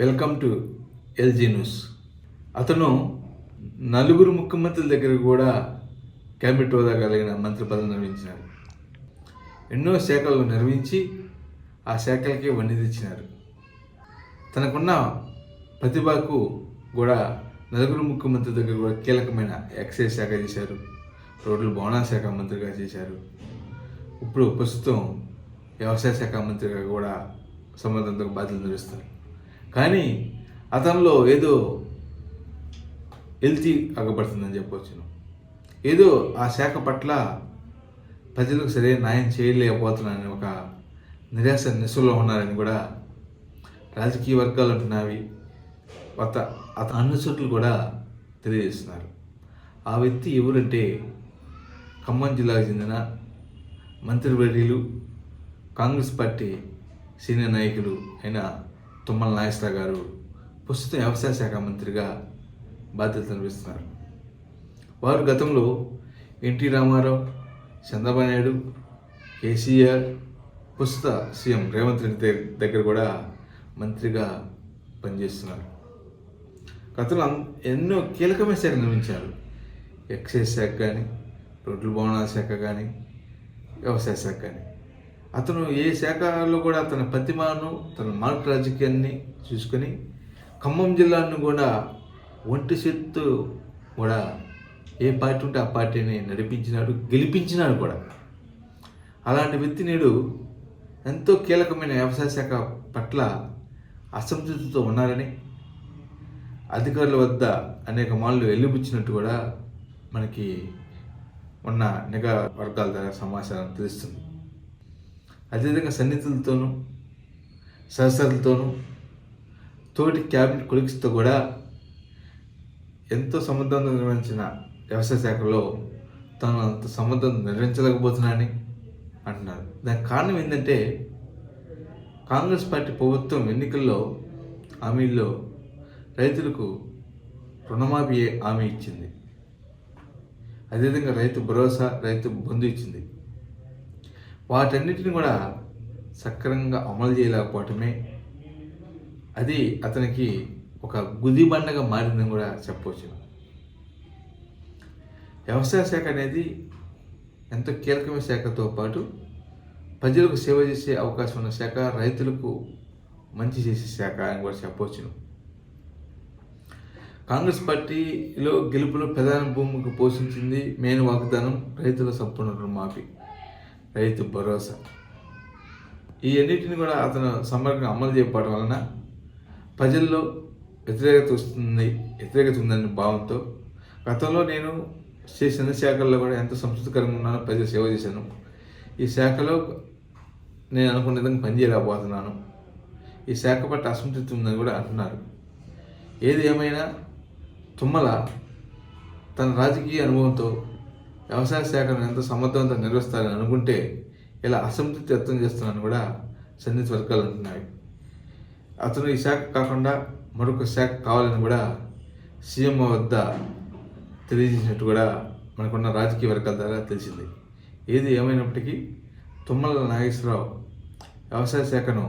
Welcome to LG news. అతను నలుగురు ముఖ్యమంత్రుల దగ్గర కూడా క్యాబినెట్ హోదా కలిగిన మంత్రి పదవి నిర్వహించినారు. ఎన్నో శాఖలు నిర్వహించి ఆ శాఖలకి వన్నె తెచ్చినారు తనకున్న ప్రతిభకు కూడా నలుగురు ముఖ్యమంత్రి దగ్గర కూడా కీలకమైన ఎక్సైజ్ శాఖ చేశారు. రోడ్లు భవనా శాఖ మంత్రిగా చేశారు. ఇప్పుడు ప్రస్తుతం వ్యవసాయ శాఖ మంత్రిగా కూడా సంబంధంతో బాధ్యతలు నిర్వహిస్తారు. కానీ అతనిలో ఏదో ఎల్తీ అగపడుతుందని చెప్పవచ్చును. ఏదో ఆ శాఖ పట్ల ప్రజలకు సరైన న్యాయం చేయలేకపోతున్నానని ఒక నిరాశ నిస్సులో ఉన్నారని కూడా రాజకీయ వర్గాలు అంటున్నవి. కొత్త అత అనుసరులు కూడా తెలియజేస్తున్నారు. ఆ వ్యక్తి ఎవరంటే ఖమ్మం జిల్లాకు చెందిన మంత్రివర్యులు కాంగ్రెస్ పార్టీ సీనియర్ నాయకులు అయిన తుమ్మల నాగేశ్వర గారు ప్రస్తుతం వ్యవసాయ శాఖ మంత్రిగా బాధ్యతలు నిర్వహిస్తున్నారు. వారు గతంలో ఎన్టీ రామారావు చంద్రబాబు నాయుడు కేసీఆర్ ప్రస్తుత సీఎం రేవంత్ రెడ్డి దగ్గర కూడా మంత్రిగా పనిచేస్తున్నారు. గతంలో ఎన్నో కీలకమైన శాఖ నిర్మించారు. ఎక్సైజ్ శాఖ కానీ రోడ్లు భవనాల శాఖ కానీ వ్యవసాయ శాఖ కానీ అతను ఏ శాఖలో కూడా తన ప్రతిమను తన మార్పు రాజకీయాన్ని చూసుకొని ఖమ్మం జిల్లాను కూడా ఒంటి చేత్తో కూడా ఏ పార్టీ ఉంటే ఆ పార్టీని నడిపించినాడు గెలిపించినాడు కూడా. అలాంటి వ్యక్తి నేడు ఎంతో కీలకమైన వ్యవసాయ శాఖ పట్ల అసంతృప్తితో ఉన్నారని అధికారుల వద్ద అనేక మార్లు వెళ్ళిపుచ్చినట్టు కూడా మనకి ఉన్న నిఘా వర్గాల ద్వారా సమాచారం తెలుస్తుంది. అదేవిధంగా సన్నిహితులతోనూ సహచరులతోనూ తోటి క్యాబినెట్ కొలిక్స్తో కూడా ఎంతో సమర్థంగా నిర్వహించిన వ్యవసాయ శాఖలో తాను అంత సమర్థం నిర్వహించలేకపోతున్నానని అంటున్నారు. దానికి కారణం ఏంటంటే కాంగ్రెస్ పార్టీ ప్రభుత్వం ఎన్నికల్లో హామీల్లో రైతులకు రుణమాఫీ హామీ ఇచ్చింది. అదేవిధంగా రైతు భరోసా రైతు బంధు ఇచ్చింది. వాటన్నిటిని కూడా సక్రమంగా అమలు చేయలేకపోవటమే. అది అతనికి ఒక గుదిబండగా మారిందని కూడా చెప్పవచ్చు వ్యవసాయ శాఖ అనేది ఎంతో కీలకమైన శాఖతో పాటు ప్రజలకు సేవ చేసే అవకాశం ఉన్న శాఖ రైతులకు మంచి చేసే శాఖ అని కూడా చెప్పవచ్చును కాంగ్రెస్ పార్టీలో గెలుపులో ప్రధాన భూమికి పోషించింది మెయిన్ వాగ్దానం రైతుల సంపూర్ణ రుణమాఫీ. రైతు భరోసా. ఈ అన్నిటిని కూడా అతను సమగ్రంగా అమలు చేయకపోవడం వలన ప్రజల్లో వ్యతిరేకత వస్తుంది వ్యతిరేకత ఉందనే భావంతో గతంలో నేను చేసిన శాఖల్లో కూడా ఎంత సంతృప్తికరంగా ఉన్నానో ప్రజలు సేవ చేశాను. ఈ శాఖలో నేను అనుకున్న విధంగా పనిచేయలేకపోతున్నాను. ఈ శాఖ పట్ల అసంతృప్తి ఉందని కూడా అంటున్నారు. ఏది ఏమైనా తుమ్మల తన రాజకీయ అనుభవంతో వ్యవసాయ శాఖను ఎంత సమర్థవంతంగా నిర్వహిస్తారని అనుకుంటే ఇలా అసంతృప్తి వ్యక్తం చేస్తున్నాను కూడా సన్నిహిత వర్గాలు అంటున్నాయి. అతను ఈ శాఖ కాకుండా మరొక శాఖ కావాలని కూడా సీఎం వద్ద తెలియజేసినట్టు కూడా మనకున్న రాజకీయ వర్గాల ద్వారా తెలిసింది. ఏది ఏమైనప్పటికీ తుమ్మల నాగేశ్వరరావు వ్యవసాయ శాఖను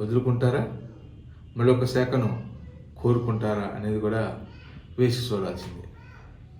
వదులుకుంటారా? మరొక శాఖను కోరుకుంటారా అనేది కూడా వేసి చూడాల్సిందే.